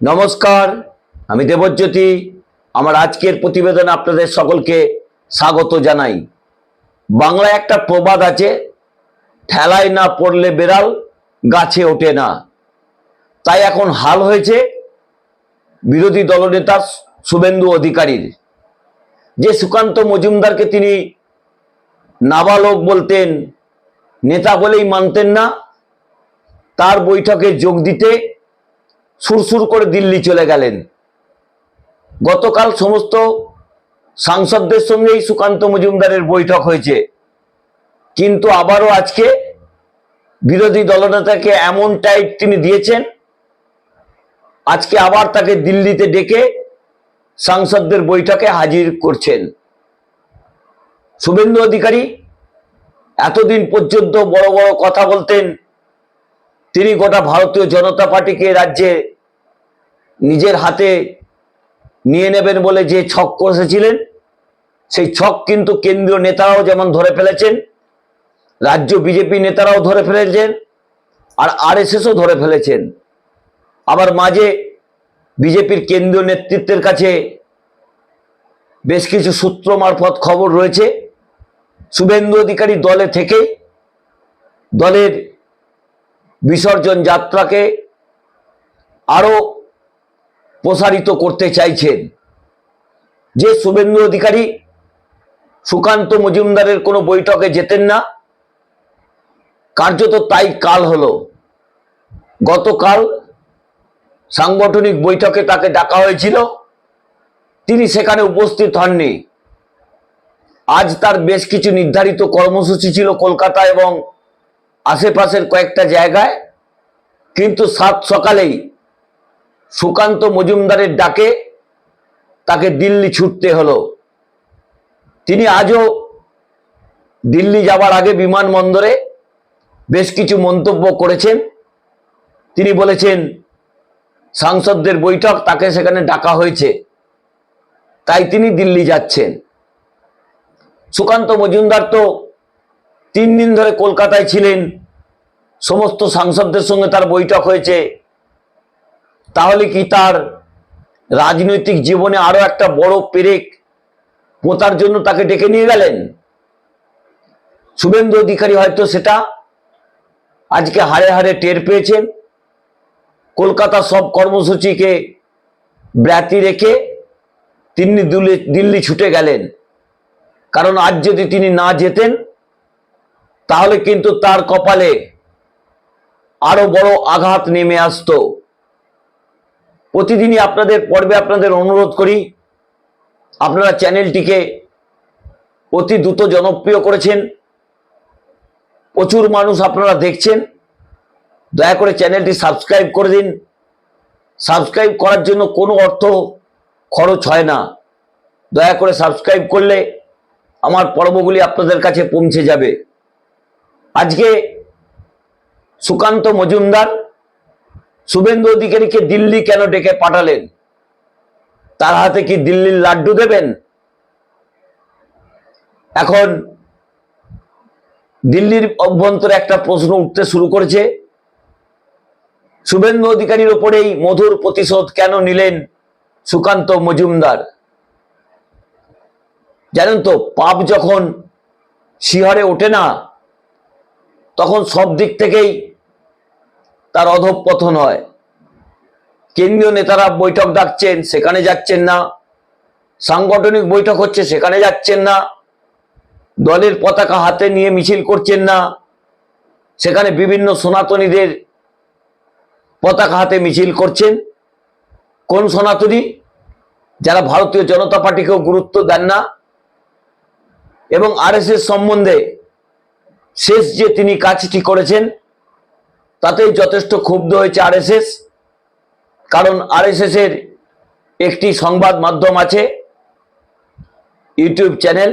নমস্কার, আমি দেবজ্যোতি। আমার আজকের প্রতিবেদনে আপনাদের সকলকে স্বাগত জানাই। বাংলায় একটা প্রবাদ আছে, ঠেলায় না পড়লে বেড়াল গাছে ওঠে না। তাই এখন হাল হয়েছে বিরোধী দলনেতা শুভেন্দু অধিকারীর। যে সুকান্ত মজুমদারকে তিনি নাবালক বলতেন, নেতা বলেই মানতেন না, তার বৈঠকে যোগ দিতে সুরসুর করে দিল্লি চলে গেলেন। গতকাল সমস্ত সাংসদদের সঙ্গেই সুকান্ত মজুমদারের বৈঠক হয়েছে। কিন্তু আবারও আজকে বিরোধী দলনেতাকে এমন টাইট তিনি দিয়েছেন, আজকে আবার তাকে দিল্লিতে ডেকে সাংসদদের বৈঠকে হাজির করছেন। শুভেন্দু অধিকারী, এতদিন পর্যন্ত বড় বড় কথা বলতেন, তিনি গোটা ভারতীয় জনতা পার্টিকে রাজ্যে নিজের হাতে নিয়ে নেবেন বলে যে ছক কষেছিলেন সেই ছক কিন্তু কেন্দ্রীয় নেতারাও যেমন ধরে ফেলেছেন, রাজ্য বিজেপি নেতারাও ধরে ফেলেছেন, আর আরএসএসও ধরে ফেলেছেন। আবার মাঝে বিজেপির কেন্দ্রীয় নেতৃত্বের কাছে বেশ কিছু সূত্র মারফত খবর রয়েছে। শুভেন্দু অধিকারী দলে থেকে দলের বিসর্জন যাত্রাকে আরও প্রসারিত করতে চাইছেন। যে শুভেন্দু অধিকারী সুকান্ত মজুমদারের কোনো বৈঠকে যেতেন না, কার্যত তাই কাল হলো। গতকাল সাংগঠনিক বৈঠকে তাকে ডাকা হয়েছিল, তিনি সেখানে উপস্থিত হননি। আজ তার বেশ কিছু নির্ধারিত কর্মসূচি ছিল কলকাতা এবং আশেপাশের কয়েকটা জায়গায়, কিন্তু সাত সকালেই সুকান্ত মজুমদারের ডাকে তাকে দিল্লি ছুটতে হলো। তিনি আজও দিল্লি যাবার আগে বিমানবন্দরে বেশ কিছু মন্তব্য করেছেন। তিনি বলেছেন, সাংসদদের বৈঠক তাকে সেখানে ডাকা হয়েছে, তাই তিনি দিল্লি যাচ্ছেন। সুকান্ত মজুমদার তো তিন দিন ধরে কলকাতায় ছিলেন, সমস্ত সাংসদদের সঙ্গে তার বৈঠক হয়েছে। তাহলে কি তার রাজনৈতিক জীবনে আরও একটা বড় পেরেক পোতার জন্য তাকে ডেকে নিয়ে গেলেন? শুভেন্দু অধিকারী হয়তো সেটা আজকে হারে হারে টের পেয়েছেন। কলকাতার সব কর্মসূচিকে ব্যাতি রেখে তিনি দিল্লি ছুটে গেলেন। কারণ আজ যদি তিনি না যেতেন, তাহলে কিন্তু তার কপালে আরও বড় আঘাত নেমে আসতো। প্রতিদিনই আপনাদের পর্বে আপনাদের অনুরোধ করি, আপনারা চ্যানেলটিকে অতি দ্রুত জনপ্রিয় করেছেন, প্রচুর মানুষ আপনারা দেখছেন, দয়া করে চ্যানেলটি সাবস্ক্রাইব করে দিন। সাবস্ক্রাইব করার জন্য কোনো অর্থ খরচ হয় না। দয়া করে সাবস্ক্রাইব করলে আমার পর্বগুলি আপনাদের কাছে পৌঁছে যাবে। আজকে সুকান্ত মজুমদার শুভেন্দু অধিকারীকে দিল্লি কেন ডেকে পাঠালেন? তার হাতে কি দিল্লির লাড্ডু দেবেন? এখন দিল্লির অভ্যন্তরে একটা প্রশ্ন উঠতে শুরু করেছে। শুভেন্দু অধিকারীর ওপরেই মধুর প্রতিশোধ কেন নিলেন সুকান্ত মজুমদার? জানেন তো, পাপ যখন শিহরে ওঠে না, তখন সব দিক থেকেই তার অধঃপতন হয়। কেন্দ্রীয় নেতারা বৈঠক ডাকছেন, সেখানে যাচ্ছেন না। সাংগঠনিক বৈঠক হচ্ছে, সেখানে যাচ্ছেন না। দলের পতাকা হাতে নিয়ে মিছিল করছেন না। সেখানে বিভিন্ন সনাতনীদের পতাকা হাতে মিছিল করছেন। কোন সনাতনী? যারা ভারতীয় জনতা পার্টিকেও গুরুত্ব দেন না। এবং আরএসএস সম্বন্ধে শেষ যে তিনি কাজটি করেছেন তাতেই যথেষ্ট ক্ষুব্ধ হয়েছে আরএসএস, কারণ আরএসএস এর একটি সংবাদ মাধ্যম আছে ইউটিউব চ্যানেল।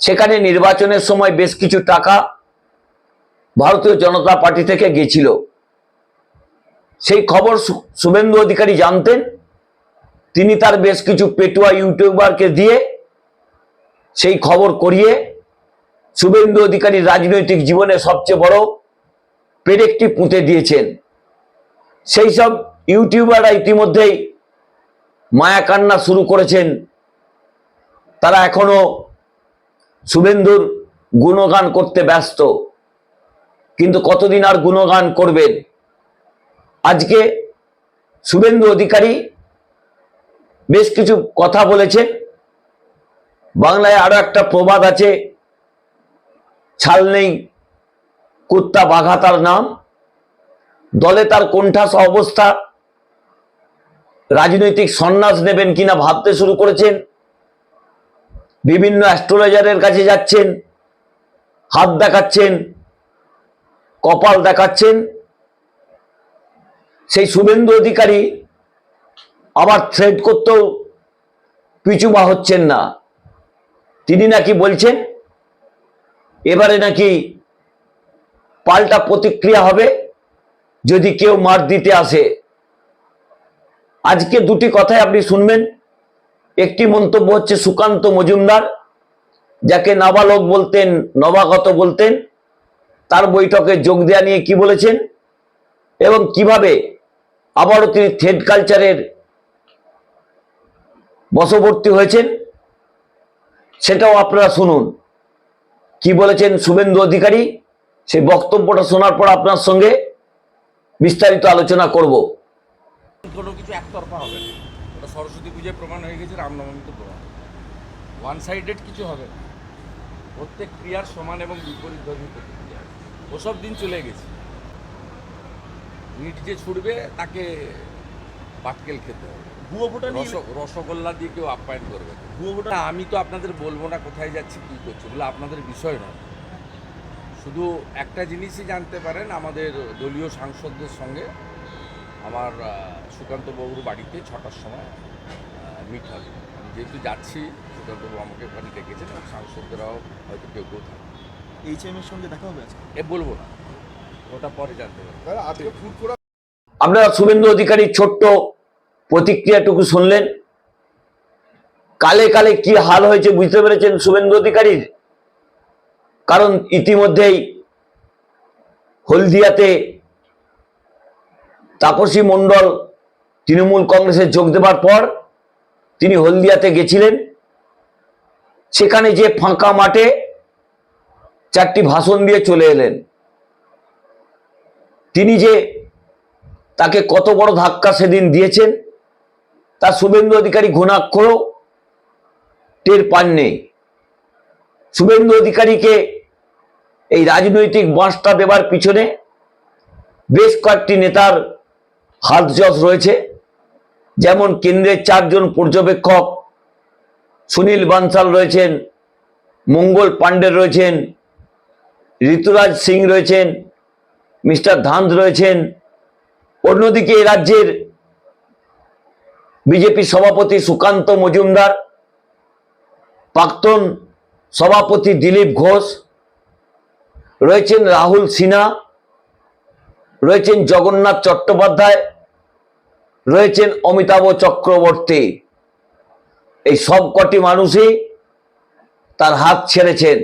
সেখানে নির্বাচনের সময় বেশ কিছু টাকা ভারতীয় জনতা পার্টি থেকে গেছিল। সেই খবর শুভেন্দু অধিকারী জানতেন। তিনি তার বেশ কিছু পেটুয়া ইউটিউবারকে দিয়ে সেই খবর করিয়ে শুভেন্দু অধিকারী রাজনৈতিক জীবনে সবচেয়ে বড় পেরেকটি পুঁতে দিয়েছেন। সেই সব ইউটিউবাররা ইতিমধ্যেই মায়া কান্না শুরু করেছেন। তারা এখনও শুভেন্দুর গুণগান করতে ব্যস্ত। কিন্তু কতদিন আর গুণগান করবেন? আজকে শুভেন্দু অধিকারী বেশ কিছু কথা বলেছে। বাংলায় আরও একটা প্রবাদ আছে, ছাল নেই কুত্তা বাঘা তার নাম। দলে তার কোণঠাস অবস্থা। রাজনৈতিক সন্ন্যাস নেবেন কিনা ভাবতে শুরু করেছেন। বিভিন্ন অ্যাস্ট্রোলজারের কাছে যাচ্ছেন। হাত দেখাচ্ছেন। কপাল দেখাচ্ছেন। সেই শুভেন্দু অধিকারী আবার থ্রেড করতেও পিছু বা হচ্ছেন না। তিনি নাকি বলছেন, এবারে নাকি পাল্টা প্রতিক্রিয়া হবে যদি কেউ মার দিতে আসে। আজকে দুটি কথাই আপনি শুনবেন। একটি মন্তব্য হচ্ছে সুকান্ত মজুমদার, যাকে নাবালক বলতেন, নবাগত বলতেন, তার বৈঠকে যোগ দেওয়া নিয়ে কি বলেছেন এবং কীভাবে আবারও তিনি থ্রেড কালচারের বশবর্তী হয়েছেন, সেটাও আপনারা শুনুন। কি বলেছেন শুভেন্দু অধিকারী? সেই বক্তব্যটা শোনার পর আপনার সঙ্গে বিস্তারিত আলোচনা করব। কোনো কিছু একতরফা হবে না। ওটা সরস্বতী পুজোয় প্রমাণ হয়ে গেছে রামনবমীতে প্রমাণ। ওয়ান সাইডেড কিছু হবে না। প্রত্যেক ক্রিয়ার সমান এবং বিপরীত ধর্মী প্রতিক্রিয়া। ওসব দিন চলে গেছে। ইট যে ছুটবে তাকে পাটকেল খেতে হবে। ভুয়ো ভোটার রসগোল্লা দিয়ে কেউ আপ্যায়ন করবে না। ভুয়ো ভোটার আমি তো আপনাদের বলব না কোথায় যাচ্ছি কী করছি বলে আপনাদের বিষয় নয়। শুধু একটা জিনিসই জানতে পারেন আমাদের দলীয় সাংসদদের সঙ্গে আমার সুকান্ত বাবুর বাড়িতে ছটার সময় মিট হবে। আমি যেহেতু যাচ্ছি সুকান্তবাবু আমাকে ওখানে ডেকেছেন এবং সাংসদরাও হয়তো কেউ কেউ থাকবে। এইচএম এর সঙ্গে দেখা হবে আজকে? এ বলব না ওটা পরে জানতে পারব। আপনারা শুভেন্দু অধিকারীর ছোট্ট প্রতিক্রিয়াটুকু শুনলেন। কালে কালে কি হাল হয়েছে বুঝতে পেরেছেন শুভেন্দু অধিকারীর? কারণ ইতিমধ্যেই হলদিয়াতে তাপসী মণ্ডল তৃণমূল কংগ্রেসে যোগ দেবার পর তিনি হলদিয়াতে গেছিলেন। সেখানে যে ফাঁকা মাঠে চারটি ভাষণ দিয়ে চলে এলেন। তিনি যে তাকে কত বড় ধাক্কা সেদিন দিয়েছেন, তা শুভেন্দু অধিকারী ঘুণাক্ষরও টের পাননি। শুভেন্দু অধিকারীকে এই রাজনৈতিক বাঁশটা দেবার পিছনে বেশ কয়েকটি নেতার হাত যশ রয়েছে। যেমন কেন্দ্রের চারজন পর্যবেক্ষক সুনীল বানসাল রয়েছেন, মঙ্গল পাণ্ডে রয়েছেন, ঋতুরাজ সিং রয়েছেন, মিস্টার ধান্দ রয়েছেন। অন্যদিকে এই রাজ্যের বিজেপি সভাপতি সুকান্ত মজুমদার, প্রাক্তন সভাপতি দিলীপ ঘোষ, রয়েছেন রাহুল সিনহা, রয়েছেন জগন্নাথ চট্টোপাধ্যায়, রয়েছেন অমিতাভ চক্রবর্তী। এই সব কটি মানুষই তার হাত ছেড়েছেন।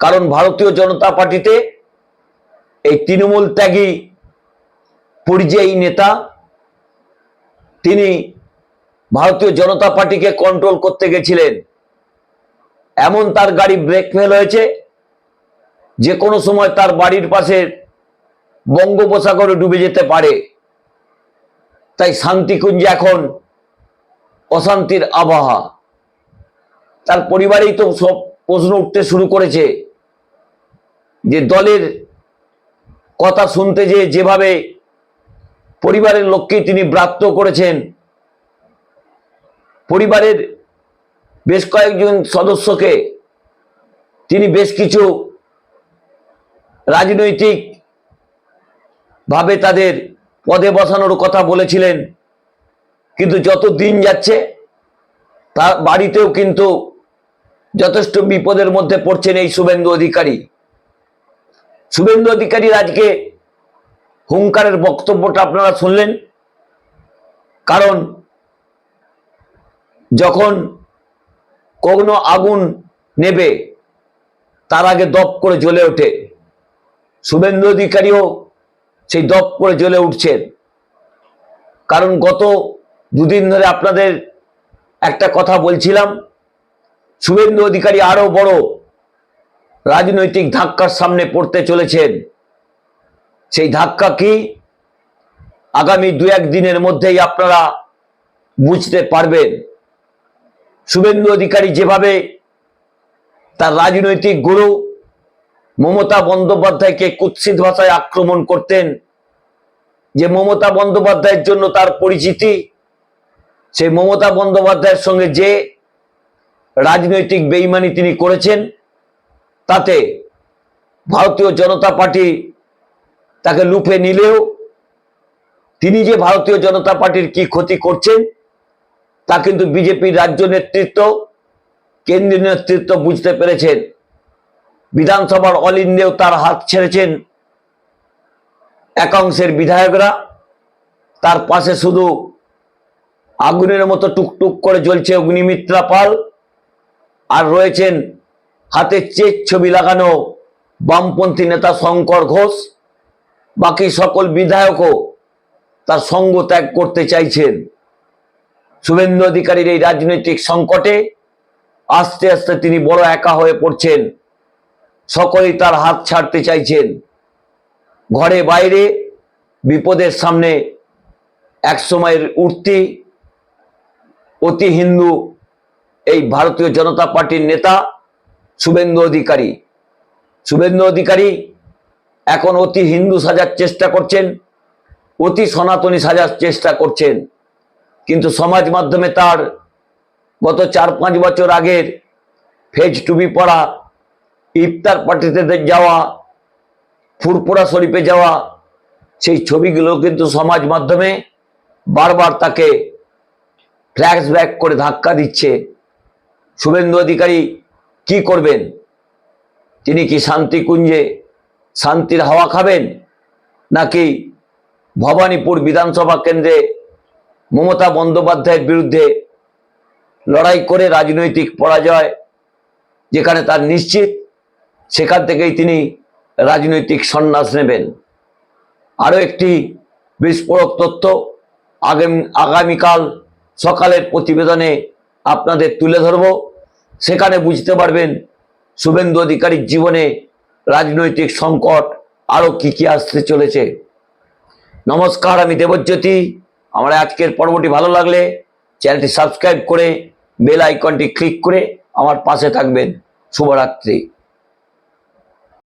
কারণ ভারতীয় জনতা পার্টিতে এই তৃণমূল ত্যাগী পরিযায়ী নেতা, তিনি ভারতীয় জনতা পার্টিকে কন্ট্রোল করতে গেছিলেন। এমন তার গাড়ি ব্রেক ফেল হয়েছে যে কোনো সময় তার বাড়ির পাশে বঙ্গোপসাগরে ডুবে যেতে পারে। তাই শান্তিকুঞ্জে এখন অশান্তির আবহাওয়া। তার পরিবারেই তো সব প্রশ্ন উঠতে শুরু করেছে যে দলের কথা শুনতে যে যেভাবে পরিবারের লোককেই তিনি ব্রাত্য করেছেন, পরিবারের বেশ কয়েকজন সদস্যকে তিনি বেশ কিছু রাজনৈতিক ভাবে তাদের পদে বসানোর কথা বলেছিলেন। কিন্তু যত দিন যাচ্ছে, তার বাড়িতেও কিন্তু যথেষ্ট বিপদের মধ্যে পড়ছেন এই শুভেন্দু অধিকারী। শুভেন্দু অধিকারীর আজকে হুঙ্কারের বক্তব্যটা আপনারা শুনলেন। কারণ যখন কোনো আগুন নেবে, তার আগে দপ করে জ্বলে ওঠে। শুভেন্দু অধিকারীও সেই দপ করে জ্বলে উঠছেন কারণ গত দুদিন ধরে আপনাদের একটা কথা বলছিলাম, শুভেন্দু অধিকারী আরও বড় রাজনৈতিক ধাক্কার সামনে পড়তে চলেছেন। সেই ধাক্কা কি? আগামী দু এক দিনের মধ্যেই আপনারা বুঝতে পারবেন। শুভেন্দু অধিকারী যেভাবে তার রাজনৈতিক গুরু মমতা বন্দ্যোপাধ্যায়কে কুৎসিত ভাষায় আক্রমণ করতেন, যে মমতা বন্দ্যোপাধ্যায়ের জন্য তার পরিচিতি, সেই মমতা বন্দ্যোপাধ্যায়ের সঙ্গে যে রাজনৈতিক বেইমানি তিনি করেছেন, তাতে ভারতীয় জনতা পার্টি তাকে লুপে নিলেও তিনি যে ভারতীয় জনতা পার্টির কি ক্ষতি করছেন তা কিন্তু বিজেপির রাজ্য নেতৃত্ব, কেন্দ্রীয় নেতৃত্ব বুঝতে পেরেছেন। বিধানসভার অল ইন্ডিয়াও তার হাত ছেড়েছেন একাংশের বিধায়করা। তার পাশে শুধু আগুনের মতো টুকটুক করে জ্বলছে অগ্নিমিত্রা পাল আর রয়েছেন হাতে চেক ছবি লাগানো বামপন্থী নেতা শঙ্কর ঘোষ। বাকি সকল বিধায়কও তার সঙ্গ ত্যাগ করতে চাইছেন। শুভেন্দু অধিকারীর এই রাজনৈতিক সংকটে আস্তে আস্তে তিনি বড় একা হয়ে পড়ছেন। সকলেই তার হাত ছাড়তে চাইছেন। ঘরে বাইরে বিপদের সামনে এক সময়ের উঠতি অতি হিন্দু এই ভারতীয় জনতা পার্টির নেতা শুভেন্দু অধিকারী। শুভেন্দু অধিকারী এখন অতি হিন্দু সাজার চেষ্টা করছেন, অতি সনাতনী সাজার চেষ্টা করছেন। কিন্তু সমাজ মাধ্যমে তার গত চার পাঁচ বছর আগের ফেজ টুবি পড়া, ইফতার পার্টিতে যাওয়া ফুরপুরা শরীফে যাওয়া, সেই ছবিগুলো কিন্তু সমাজ মাধ্যমে বারবার তাকে ফ্ল্যাশব্যাক করে ধাক্কা দিচ্ছে। শুভেন্দু অধিকারী কি করবেন? তিনি কি শান্তিকুঞ্জে শান্তির হাওয়া খাবেন? নাকি ভবানীপুর বিধানসভা কেন্দ্রে মমতা বন্দ্যোপাধ্যায়ের বিরুদ্ধে লড়াই করে রাজনৈতিক পরাজয় যেখানে তার নিশ্চিত, সেখান থেকেই তিনি রাজনৈতিক সন্ন্যাস নেবেন। আরও একটি বিস্ফোরক তথ্য আগামী আগামীকাল সকালের প্রতিবেদনে আপনাদের তুলে ধরব। সেখানে বুঝতে পারবেন শুভেন্দু অধিকারীর জীবনে রাজনৈতিক সংকট আরও কি কি আসতে চলেছে। নমস্কার, আমি দেবজ্যোতি। আমার আজকের পর্বটি ভালো লাগলে চ্যানেলটি সাবস্ক্রাইব করে বেল আইকনটি ক্লিক করে আমার পাশে থাকবেন। শুভরাত্রি।